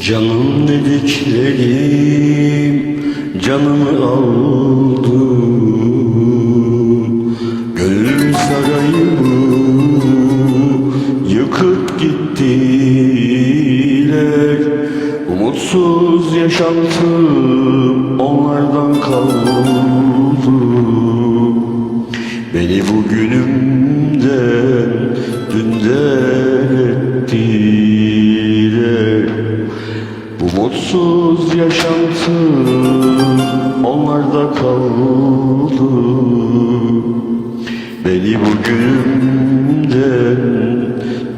Canım dediklerim canımı aldı. Gönlüm sarayımı yıkıp gittiler. Umutsuz yaşantım onlardan kaldı. Beni bugünümden dünden mutsuz yaşantım onlarda kaldı. Beni bugünümden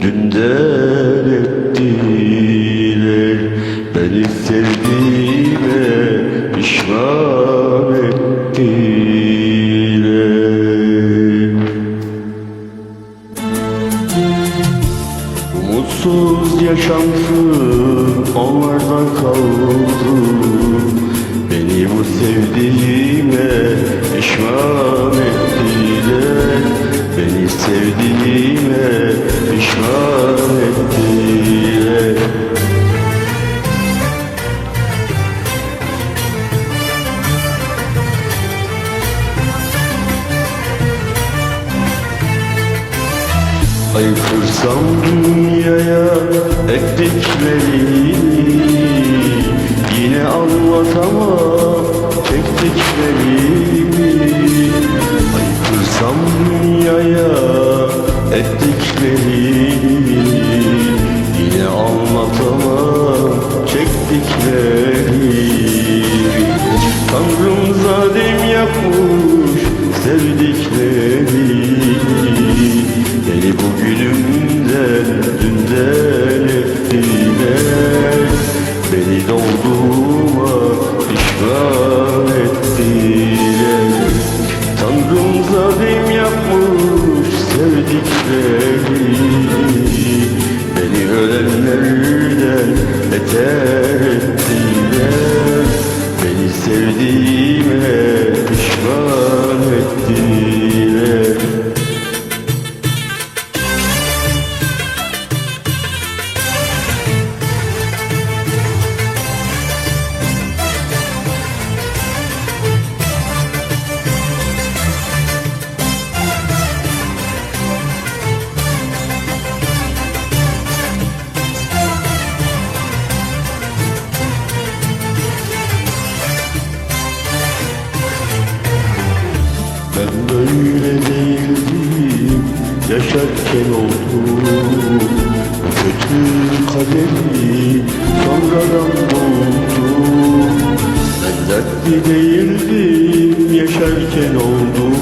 dünden ettiler. Beni sevdiğime pişman ettiler. Umutsuz yaşantım onlardan kaldı Beni bu sevdiğime pişman ettiler. Beni sevdiğime pişman ettiler Haykırsam dünyaya ettiklerini Yine anlatamam çektiklerimi. Haykırsam dünyaya ettiklerini Yine anlatamam çektiklerimi Tanrım zalim yapmış sevdiklerini Yaşarken oldu kötü kaderi Sonradan buldu Ben dertli değildim Yaşarken oldu.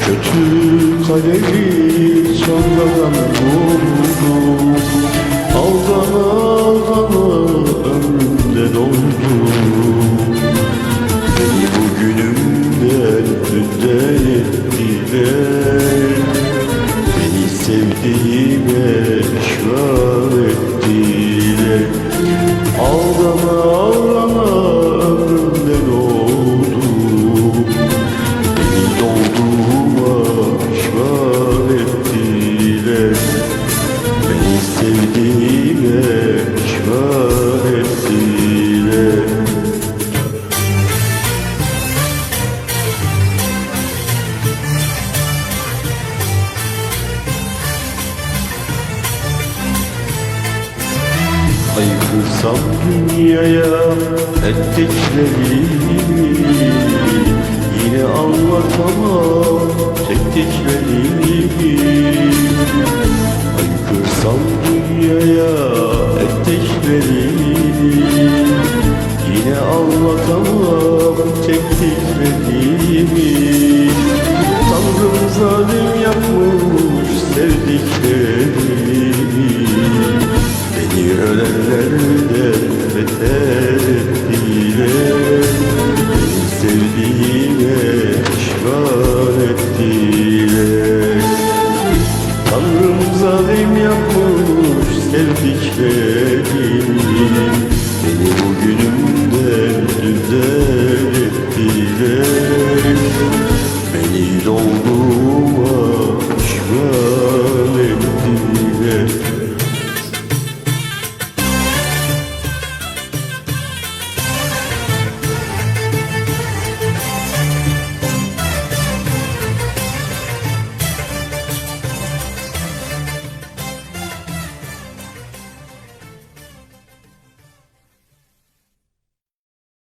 Kötü kaderi Sonradan buldu Aldana aldana Ömrümden oldu sevdiğime pişman ettiler. Ağlama ağlama Haykırsam dünyaya ettiklerimi Yine anlatamam çektiklerimi. Haykırsam dünyaya Benim bugünüm de dümde